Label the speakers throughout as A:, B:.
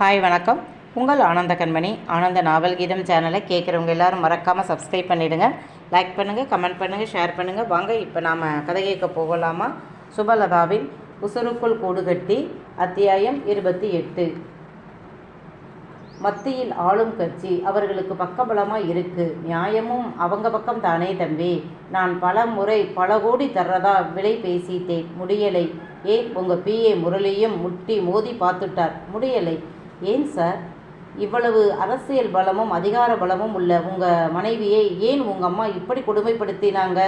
A: Hi வணக்கம். உங்கள் ஆனந்த கண்மணி. ஆனந்த நாவல் கீதம் சேனலை கேட்குறவங்க எல்லோரும் மறக்காமல் சப்ஸ்கிரைப் பண்ணிவிடுங்க லைக் பண்ணுங்கள் கமெண்ட் பண்ணுங்கள் ஷேர் பண்ணுங்கள் வாங்க இப்போ நாம் கதை கேட்க போகலாமா? சுபலதாவின் உசுருக்குள் கூடு கட்டி அத்தியாயம் இருபத்தி எட்டு. மத்தியில் ஆளும் கட்சி அவர்களுக்கு பக்கபலமாக இருக்கு. நியாயமும் அவங்க பக்கம் தானே தம்பி. நான் பல முறை பல கோடி தர்றதா விலை பேசிட்டேன். முடியலை. ஏன் உங்கள் பிஏ முரளியும் முட்டி மோதி பார்த்துட்டார். முடியலை. ஏன் சார்? இவ்வளவு அரசியல் பலமும் அதிகார பலமும் உள்ள உங்கள் மனைவியை ஏன் உங்கள் அம்மா இப்படி கொடுமைப்படுத்தினாங்க?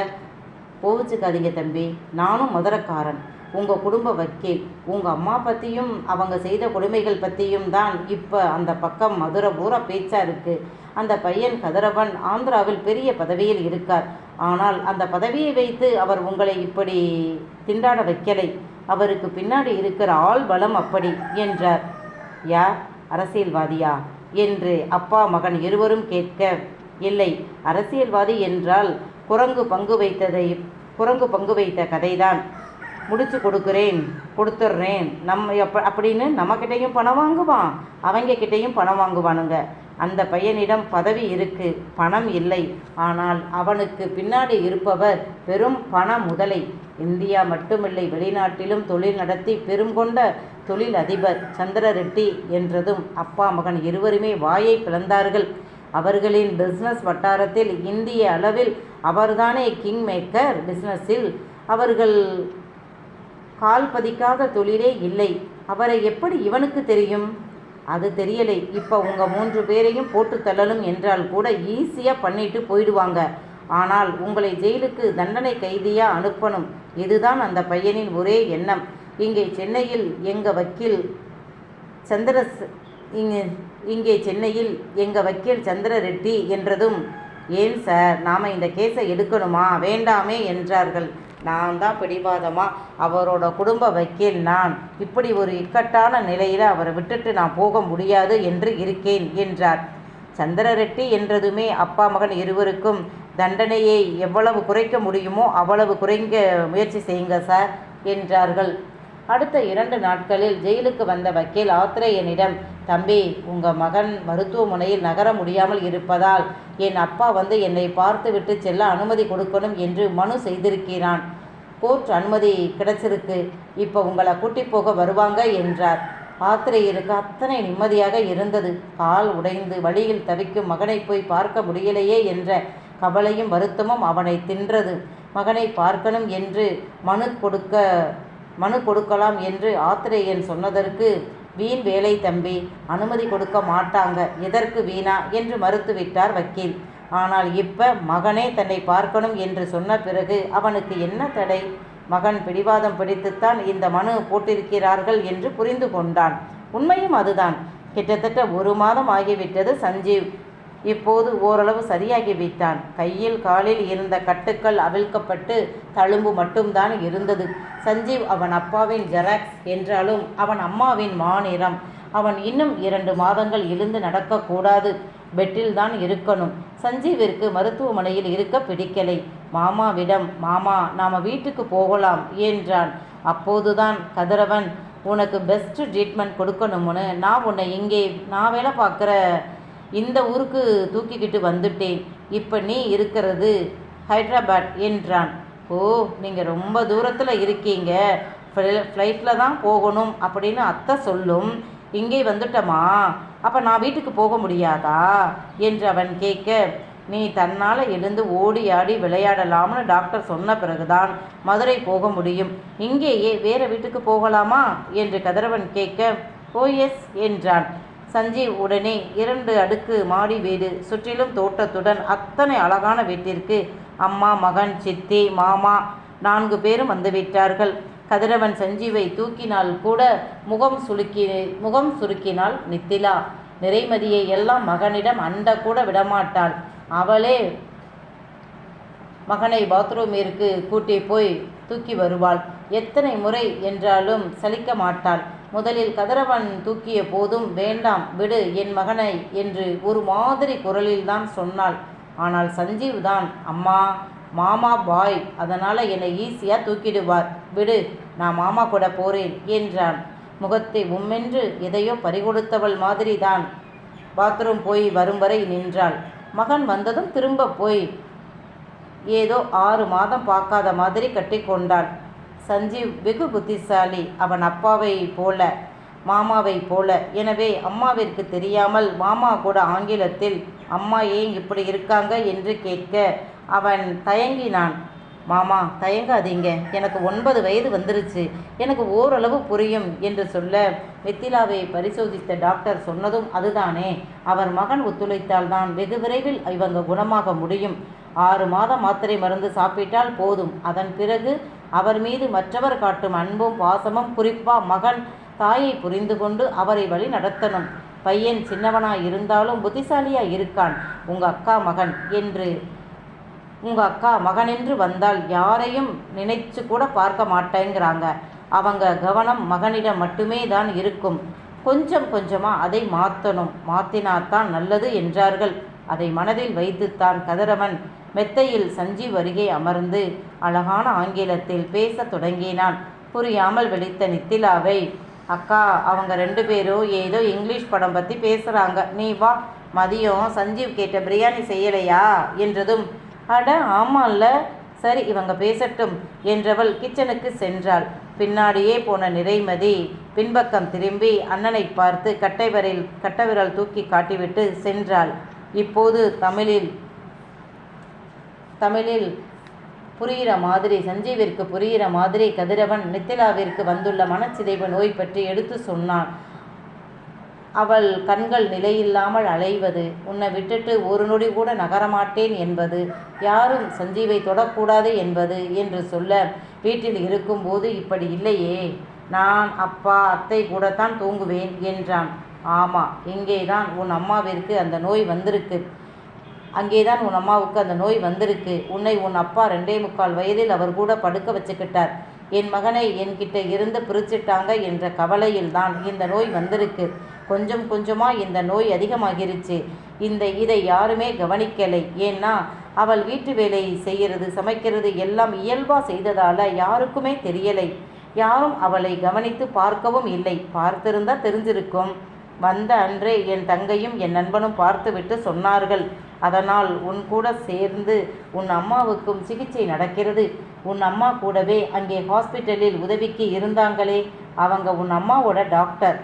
A: கோவிச்சுக்காதீங்க தம்பி. நானும் மதுரக்காரன். உங்கள் குடும்ப வக்கீல். உங்கள் அம்மா பற்றியும் அவங்க செய்த கொடுமைகள் பற்றியும் தான் இப்போ அந்த பக்கம் மதுரை பூரா பேச்சாக இருக்குது அந்த பையன் கதிரவன் ஆந்திராவில் பெரிய பதவியில் இருக்கார். ஆனால் அந்த பதவியை வைத்து அவர் உங்களை இப்படி திண்டாட வைக்கலை. அவருக்கு பின்னாடி இருக்கிற ஆள் பலம் அப்படி என்றார். யார்? அரசியல்வாதியா? என்று அப்பா மகன் இருவரும் கேட்க இல்லை அரசியல்வாதி என்றால் குரங்கு பங்கு வைத்ததை குரங்கு பங்கு வைத்த கதைதான். முடிச்சு கொடுக்குறேன் கொடுத்துட்றேன் நம்ம எப்ப அப்படின்னு நம்மக்கிட்டேயும் பணம் வாங்குவான். அவங்க கிட்டேயும் பணம் வாங்குவானுங்க. அந்த பையனிடம் பதவி இருக்கு பணம் இல்லை. ஆனால் அவனுக்கு பின்னாடி இருப்பவர் பெரும் பண முதலை இந்தியா மட்டுமில்லை வெளிநாட்டிலும் தொழில் நடத்தி பெரும் கொண்ட தொழில் அதிபர் சந்திர ரெட்டி என்றதும் அப்பா மகன் இருவருமே வாயை பிளந்தார்கள். அவர்களின் பிஸ்னஸ் வட்டாரத்தில் இந்திய அளவில் அவர்தானே கிங் மேக்கர் பிஸ்னஸில் அவர்கள் கால் பதிக்காத தொழிலே இல்லை. அவரை எப்படி இவனுக்கு தெரியும்? அது தெரியலை. இப்போ உங்கள் மூன்று பேரையும் போட்டு தள்ளணும் என்றால் கூட ஈஸியாக பண்ணிட்டு போயிடுவாங்க. ஆனால் உங்களை ஜெயிலுக்கு தண்டனை கைதியாக அனுப்பணும். இதுதான் அந்த பையனின் ஒரே எண்ணம். இங்கே சென்னையில் எங்கள் வக்கீல் சந்திர இங்கே இங்கே சென்னையில் எங்கள் வக்கீல் சந்திர ரெட்டி என்றதும் ஏன் சார் நாம் இந்த கேஸை எடுக்கணுமா? வேண்டாமே என்றார்கள். நான் தான் பிடிவாதமா? அவரோட குடும்ப வக்கீல் நான். இப்படி ஒரு இக்கட்டான நிலையில் அவரை விட்டுட்டு நான் போக முடியாது என்று இருக்கேன் என்றார். சந்திர ரெட்டி என்றதுமே அப்பா மகன் இருவருக்கும் தண்டனையை எவ்வளவு குறைக்க முடியுமோ அவ்வளவு குறைங்க முயற்சி செய்யுங்க சார் என்றார்கள். அடுத்த இரண்டு நாட்களில் ஜெயிலுக்கு வந்த வக்கீல் ஆத்திரேயனிடம் தம்பி உங்கள் மகன் மருத்துவமனையில் நகர முடியாமல் இருப்பதால் என் அப்பா வந்து என்னை பார்த்துவிட்டு செல்ல அனுமதி கொடுக்கணும் என்று மனு செய்திருக்கிறான். கோர்ட் அனுமதி கிடைச்சிருக்கு. இப்போ உங்களை கூட்டி போக வருவாங்க என்றார். ஆத்திரேயருக்கு அத்தனை நிம்மதியாக இருந்தது. கால் உடைந்து வழியில் தவிக்கும் மகனை போய் பார்க்க முடியலையே என்ற கவலையும் வருத்தமும் அவனை தின்றது. மகனை பார்க்கணும் என்று மனு கொடுக்க மனு கொடுக்கலாம் என்று ஆத்திரேயன் சொன்னதற்கு வீண் வேலை தம்பி அனுமதி கொடுக்க மாட்டாங்க. எதற்கு வீணா? என்று மறுத்துவிட்டார் வக்கீல். ஆனால் இப்ப மகனே தன்னை பார்க்கணும் என்று சொன்ன பிறகு அவனுக்கு என்ன தடை? மகன் பிடிவாதம் பிடித்துத்தான் இந்த மனு போட்டிருக்கிறார்கள் என்று புரிந்து கொண்டான். உண்மையும் அதுதான். கிட்டத்தட்ட ஒரு மாதம் ஆகிவிட்டது சஞ்சீவ். இப்போது ஓரளவு சரியாகி வைத்தான் கையில் காலில் இருந்த கட்டுக்கள் அவிழ்க்கப்பட்டு தழும்பு மட்டும்தான் இருந்தது. சஞ்சீவ் அவன் அப்பாவின் ஜெராக்ஸ் என்றாலும் அவன் அம்மாவின் மாநிறம். அவன் இன்னும் இரண்டு மாதங்கள் எழுந்து நடக்கக்கூடாது பெட்டில் தான் இருக்கணும். சஞ்சீவிற்கு மருத்துவமனையில் இருக்க பிடிக்கலை. மாமாவிடம் மாமா நாம் வீட்டுக்கு போகலாம் என்றான். அப்போதுதான் கதிரவன் உனக்கு பெஸ்ட் ட்ரீட்மெண்ட் கொடுக்கணும்னு நான் உன்னை இங்கே நான் வேலை பார்க்குற இந்த ஊருக்கு தூக்கிக்கிட்டு வந்துட்டேன். இப்போ நீ இருக்கிறது ஹைதராபாத் என்றான். ஓ நீங்கள் ரொம்ப தூரத்தில் இருக்கீங்க. ஃப்ளைட்டில் தான் போகணும் அப்படின்னு அத்தை சொல்லும். இங்கே வந்துட்டோமா? அப்போ நான் வீட்டுக்கு போக முடியாதா? என்று அவன் கேட்க நீ தன்னால் எழுந்து ஓடி ஆடி விளையாடலாம்னு டாக்டர் சொன்ன பிறகுதான் மதுரை போக முடியும். இங்கேயே வேறு வீட்டுக்கு போகலாமா? என்று கதிரவன் கேட்க ஓ எஸ் என்றான். சஞ்சீவ் உடனே இரண்டு அடுக்கு மாடி வீடு சுற்றிலும் தோட்டத்துடன் அத்தனை அழகான வீட்டிற்கு அம்மா மகன் சித்தி மாமா நான்கு பேரும் வந்துவிட்டார்கள் கதிரவன் சஞ்சீவை தூக்கினால் கூட முகம் சுலுக்கி முகம் சுருக்கினாள் நித்திலா. நிறைமதியை எல்லாம் மகனிடம் அண்ட கூட விடமாட்டாள். அவளே மகனை பாத்ரூமிற்கு கூட்டி போய் தூக்கி வருவாள். எத்தனை முறை என்றாலும் சலிக்க மாட்டாள். முதலில் கதிரவன் தூக்கிய போதும் வேண்டாம் விடு என் மகனை என்று ஒரு மாதிரி குரலில்தான் சொன்னாள். ஆனால் சஞ்சீவ் தான் அம்மா மாமா பாய் அதனால் என்னை ஈஸியாக தூக்கிடுவார். விடு நான் மாமா கூட போகிறேன் என்றான். முகத்தை உம்மென்று எதையோ பறிகொடுத்தவள் மாதிரி தான். பாத்ரூம் போய் வரும் வரை நின்றாள். மகன் வந்ததும் திரும்ப போய். ஏதோ ஆறு மாதம் பார்க்காத மாதிரி கட்டிக்கொண்டாள். சஞ்சீவ் வெகு புத்திசாலி. அவன் அப்பாவை போல மாமாவை போல. எனவே அம்மாவிற்கு தெரியாமல் மாமா கூட ஆங்கிலத்தில் அம்மா ஏன் இப்படி இருக்காங்க? என்று கேட்க அவன் தயங்கினான். மாமா தயங்காதீங்க. எனக்கு ஒன்பது வயது வந்துருச்சு. எனக்கு ஓரளவு புரியும் என்று சொல்ல மித்திலாவை பரிசோதித்த டாக்டர் சொன்னதும் அதுதானே. அவர் மகன் ஒத்துழைத்தால்தான் வெகு விரைவில் இவங்க குணமாக முடியும். ஆறு மாதம் மாத்திரை மருந்து சாப்பிட்டால் போதும். அதன் பிறகு அவர் மீது மற்றவர் காட்டும் அன்பும் பாசமும் குறிப்பா மகன் தாயை புரிந்து கொண்டு அவரை வழி நடத்தணும். பையன் சின்னவனாய் இருந்தாலும் புத்திசாலியா இருக்கான். உங்க அக்கா மகன் என்று உங்க அக்கா மகனென்று வந்தால் யாரையும் நினைச்சு கூட பார்க்க மாட்டேங்கிறாங்க. அவங்க கவனம் மகனிடம் மட்டுமே தான் இருக்கும். கொஞ்சம் கொஞ்சமா அதை மாற்றணும் மாற்றினாத்தான் நல்லது என்றார்கள். அதை மனதில் வைத்துத்தான் கதிரவன். மெத்தையில் சஞ்சீவ் அருகே அமர்ந்து அழகான ஆங்கிலத்தில் பேசத் தொடங்கினான். புரியாமல் விழித்த நித்திலாவை அக்கா அவங்க ரெண்டு பேரும் ஏதோ இங்கிலீஷ் படம் பற்றி பேசுகிறாங்க நீ வா மதியம் சஞ்சீவ் கேட்ட பிரியாணி செய்யலையா? என்றதும் அட ஆமாம்ல சரி இவங்க பேசட்டும் என்றவள் கிச்சனுக்கு சென்றாள். பின்னாடியே போன நிறைமதி பின்பக்கம் திரும்பி அண்ணனை பார்த்து கட்டை விரல் கட்டை விரல் தூக்கி காட்டிவிட்டு சென்றாள். இப்போது தமிழில் தமிழில் புரிகிற மாதிரி சஞ்சீவிற்கு புரிகிற மாதிரி கதிரவன் நித்திலாவிற்கு வந்துள்ள மனச்சிதைவு நோய் பற்றி எடுத்து சொன்னான். அவள் கண்கள் நிலையில்லாமல் அலைவது உன்னை விட்டுட்டு ஒரு நொடி கூட நகரமாட்டேன் என்பது யாரும் சஞ்சீவை தொடக்கூடாது என்பது என்று சொல்ல வீட்டில் இருக்கும்போது இப்படி இல்லையே நான் அப்பா அத்தை கூடத்தான் தூங்குவேன் என்றான். ஆமா இங்கேதான் உன் அம்மாவிற்கு அந்த நோய் வந்திருக்கு. அங்கேதான் உன் அம்மாவுக்கு அந்த நோய் வந்திருக்கு. உன்னை உன் அப்பா ரெண்டே முக்கால் வயதில் அவர் கூட படுக்க வச்சுக்கிட்டார். என் மகனை என்கிட்ட இருந்து பிரிச்சிட்டாங்க என்ற கவலையில் தான் இந்த நோய் வந்திருக்கு. கொஞ்சம் கொஞ்சமாக இந்த நோய் அதிகமாகிருச்சு. இந்த இதை யாருமே கவனிக்கலை. ஏன்னா அவள் வீட்டு வேலை செய்கிறது சமைக்கிறது எல்லாம் இயல்பாக செய்ததால் யாருக்குமே தெரியலை. யாரும் அவளை கவனித்து பார்க்கவும் இல்லை. பார்த்திருந்தா தெரிஞ்சிருக்கும். வந்த அன்றே என் தங்கையும் என் நண்பனும் பார்த்துவிட்டு சொன்னார்கள். அதனால் உன் கூட சேர்ந்து உன் அம்மாவுக்கும் சிகிச்சை நடக்கிறது. உன் அம்மா கூடவே அங்கே ஹாஸ்பிட்டலில் உதவிக்கு இருந்தாங்களே. அவங்க உன் அம்மாவோட டாக்டர்.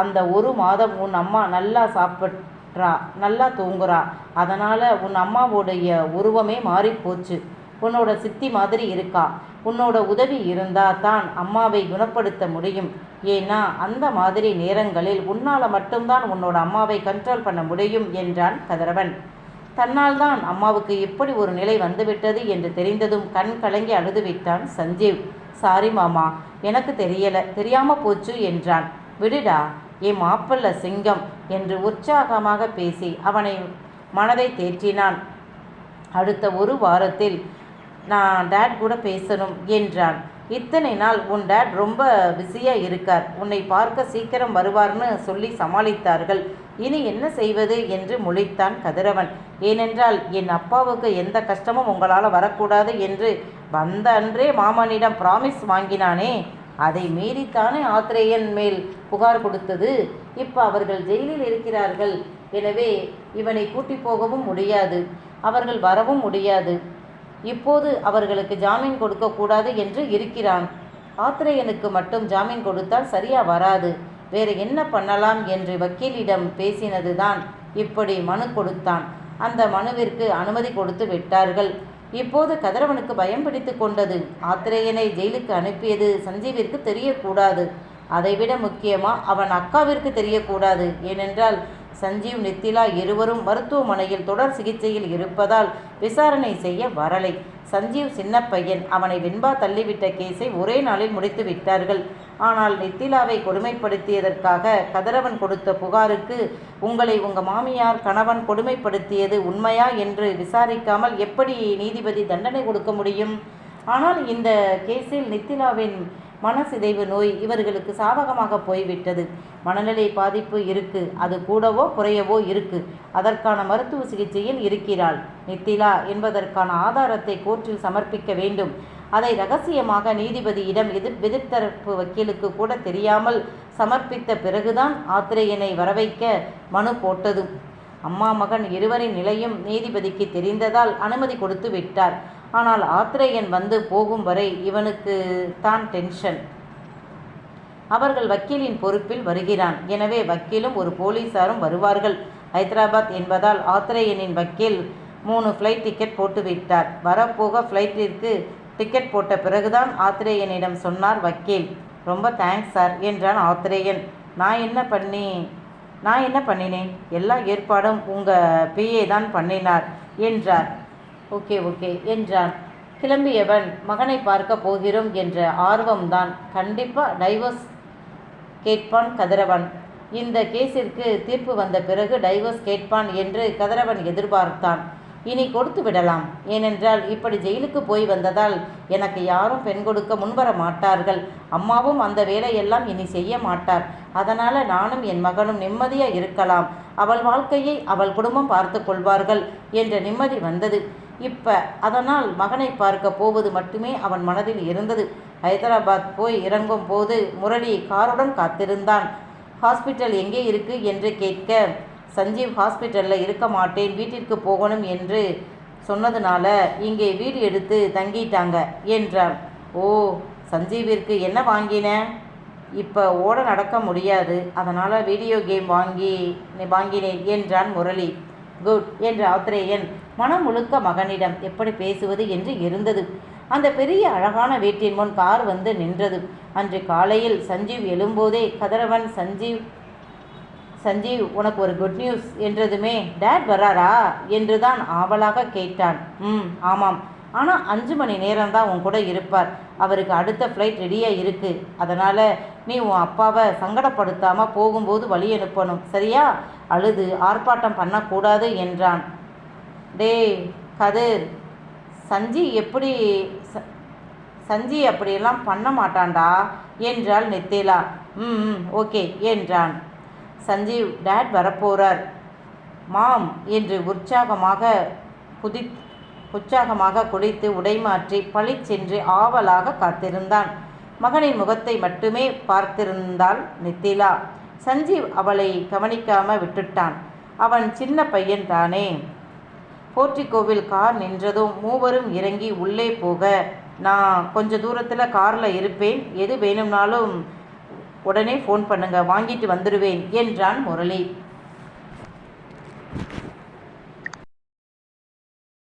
A: அந்த ஒரு மாதம் உன் அம்மா நல்லா சாப்பிட்றா நல்லா தூங்குறா. அதனால் உன் அம்மாவோடைய உருவமே மாறிப்போச்சு. உன்னோட சித்தி மாதிரி இருக்கா. உன்னோட உதவி இருந்தால் தான் அம்மாவை குணப்படுத்த முடியும். ஏன்னா அந்த மாதிரி நேரங்களில் உன்னால் மட்டும்தான் உன்னோட அம்மாவை கண்ட்ரோல் பண்ண முடியும் என்றான் கதிரவன். தன்னால் தான் அம்மாவுக்கு இப்படி ஒரு நிலை வந்துவிட்டது என்று தெரிந்ததும் கண் கலங்கி அழுதுவிட்டான் சஞ்சீவ். சாரி மாமா எனக்கு தெரியல தெரியாம போச்சு என்றான். விடுடா என் மாப்பிள்ள சிங்கம் என்று உற்சாகமாக பேசி அவனை மனதை தேற்றினான். அடுத்த ஒரு வாரத்தில் நான் டேட் கூட பேசணும் என்றான். இத்தனை நாள் உன் டேட் ரொம்ப பிஸியாக இருக்கார். உன்னை பார்க்க சீக்கிரம் வருவார்னு சொல்லி சமாளித்தார்கள். இனி என்ன செய்வது என்று முழித்தான் கதிரவன். ஏனென்றால் என் அப்பாவுக்கு எந்த கஷ்டமும் உங்களால் வரக்கூடாது என்று வந்த அன்றே மாமனிடம் ப்ராமிஸ் வாங்கினானே. அதை மீறித்தானே ஆத்திரேயன் மேல் புகார் கொடுத்தது. இப்போ அவர்கள் ஜெயிலில் இருக்கிறார்கள். எனவே இவனை கூட்டி போகவும் முடியாது. அவர்கள் வரவும் முடியாது. இப்போது அவர்களுக்கு ஜாமீன் கொடுக்கக்கூடாது என்று இருக்கிறான். ஆத்திரையனுக்கு மட்டும் ஜாமீன் கொடுத்தால் சரியா வராது. வேறு என்ன பண்ணலாம் என்று வக்கீலிடம் பேசினதுதான் இப்படி மனு கொடுத்தான். அந்த மனுவிற்கு அனுமதி கொடுத்து விட்டார்கள். இப்போது கதிரவனுக்கு பயம் பிடித்து கொண்டது. ஆத்திரேயனை ஜெயிலுக்கு அனுப்பியது சஞ்சீவிற்கு தெரியக்கூடாது. அதைவிட முக்கியமா அவன் அக்காவிற்கு தெரியக்கூடாது. ஏனென்றால் சஞ்சீவ் நித்திலா இருவரும் மருத்துவமனையில் தொடர் சிகிச்சையில் இருப்பதால் விசாரணை செய்ய வரலை. சஞ்சீவ் சின்ன பையன் அவனை வெண்பா தள்ளிவிட்ட கேஸை ஒரே நாளில் முடித்து விட்டார்கள். ஆனால் நித்திலாவை கொடுமைப்படுத்தியதற்காக கதிரவன் கொடுத்த புகாருக்கு உங்களை உங்க மாமியார் கணவன் கொடுமைப்படுத்தியது உண்மையா என்று விசாரிக்காமல் எப்படி நீதிபதி தண்டனை கொடுக்க முடியும்? ஆனால் இந்த கேஸில் நித்திலாவின் மனசிதைவு நோய் இவர்களுக்கு சாதகமாக போய்விட்டது. மனநிலை பாதிப்பு இருக்கு. அது கூடவோ குறையவோ இருக்கு. அதற்கான மருத்துவ சிகிச்சையில் இருக்கிறாள். நித்திலா என்பதற்கான ஆதாரத்தை கோர்ட்டில் சமர்ப்பிக்க வேண்டும். அதை ரகசியமாக நீதிபதியிடம் எதிர் எதிர்த்தரப்பு வக்கீலுக்கு கூட தெரியாமல் சமர்ப்பித்த பிறகுதான் ஆத்திரேயனை வரவைக்க மனு போட்டது அம்மா மகன் இருவரின் நிலையும் நீதிபதிக்கு தெரிந்ததால் அனுமதி கொடுத்து விட்டார். ஆனால் ஆத்திரேயன் வந்து போகும் வரை இவனுக்கு தான் டென்ஷன் அவர்கள் வக்கீலின் பொறுப்பில் வருகிறான். எனவே வக்கீலும் ஒரு போலீசாரும் வருவார்கள். ஹைதராபாத் என்பதால் ஆத்திரேயனின் வக்கீல் மூணு ஃப்ளைட் டிக்கெட் போட்டு விட்டார் வரப்போக ஃப்ளைட்டிற்கு டிக்கெட் போட்ட பிறகுதான் ஆத்திரேயனிடம் சொன்னார் வக்கீல். ரொம்ப தேங்க்ஸ் சார் என்றான் ஆத்திரேயன். நான் என்ன பண்ணி நான் என்ன பண்ணினேன்? எல்லா ஏற்பாடும் உங்கள் பிஏ தான் பண்ணினார் என்றார். ஓகே ஓகே என்றான். கிளம்பியவன் மகனை பார்க்க போகிறோம் என்ற ஆர்வம்தான். கண்டிப்பாக டைவர்ஸ் கேட்பான் கதிரவன் இந்த கேஸிற்கு தீர்ப்பு வந்த பிறகு டைவர்ஸ் கேட்பான் என்று கதிரவன் எதிர்பார்த்தான். இனி கொடுத்து விடலாம். ஏனென்றால் இப்படி ஜெயிலுக்கு போய் வந்ததால் எனக்கு யாரும் பெண் கொடுக்க முன்வர மாட்டார்கள். அம்மாவும் அந்த வேலையெல்லாம் இனி செய்ய மாட்டார். அதனால் நானும் என் மகனும் நிம்மதியாக இருக்கலாம். அவள் வாழ்க்கையை அவள் குடும்பம் பார்த்து கொள்வார்கள் என்ற நிம்மதி வந்தது. இப்ப அதனால் மகனை பார்க்க போவது மட்டுமே அவன் மனதில் இருந்தது. ஹைதராபாத் போய் இறங்கும் போது முரளி காருடன் காத்திருந்தான். ஹாஸ்பிட்டல் எங்கே இருக்கு? என்று கேட்க சஞ்சீவ் ஹாஸ்பிட்டலில் இருக்க மாட்டேன் வீட்டிற்கு போகணும் என்று சொன்னதுனால இங்கே வீடு எடுத்து தங்கிட்டாங்க என்றான். ஓ சஞ்சீவிற்கு என்ன வாங்கின? இப்போ ஓட நடக்க முடியாது அதனால் வீடியோ கேம் வாங்கி வாங்கினேன் என்றான் முரளி. குட் என்ற ஆத்திரேயன் மனம் முழுக்க மகனிடம் எப்படி பேசுவது? என்று இருந்தது. அந்த பெரிய அழகான வீட்டின் முன் கார் வந்து நின்றது. அன்று காலையில் சஞ்சீவ் எழும்போதே கதிரவன் சஞ்சீவ் சஞ்சீவ் உனக்கு ஒரு குட் நியூஸ் என்றதுமே டேட் வராரா என்றுதான் ஆவலாக கேட்டான். ம் ஆமாம். ஆனால் அஞ்சு மணி நேரம் தான் உன் கூட இருப்பார். அவருக்கு அடுத்த ஃப்ளைட் ரெடியாக இருக்குது அதனால் நீ உன் அப்பாவை சங்கடப்படுத்தாமல் போகும்போது வழி அனுப்பணும். சரியா? அழுது. ஆர்ப்பாட்டம் பண்ணக்கூடாது என்றான். டேய் கதிர். சஞ்சி எப்படி ச சஞ்சி அப்படியெல்லாம் பண்ண மாட்டான்டா என்றாள் நித்திலா. ம் ஓகே என்றான். சஞ்சீவ் டேட் வரப்போறார். மாம் என்று உற்சாகமாக குதி உற்சாகமாக குடித்து உடைமாற்றி பழிச்சென்று ஆவலாக காத்திருந்தான். மகனின் முகத்தை மட்டுமே பார்த்திருந்தாள் நித்திலா. சஞ்சீவ் அவளை கவனிக்காம விட்டுட்டான். அவன் சின்ன பையன் தானே. போர்ட்டிகோவில் கார் நின்றதும் மூவரும் இறங்கி உள்ளே போக நான் கொஞ்ச தூரத்தில் காரில் இருப்பேன். எது வேணும்னாலும் உடனே ஃபோன் பண்ணுங்க. வாங்கிட்டு வந்துடுவேன் என்றான் முரளி.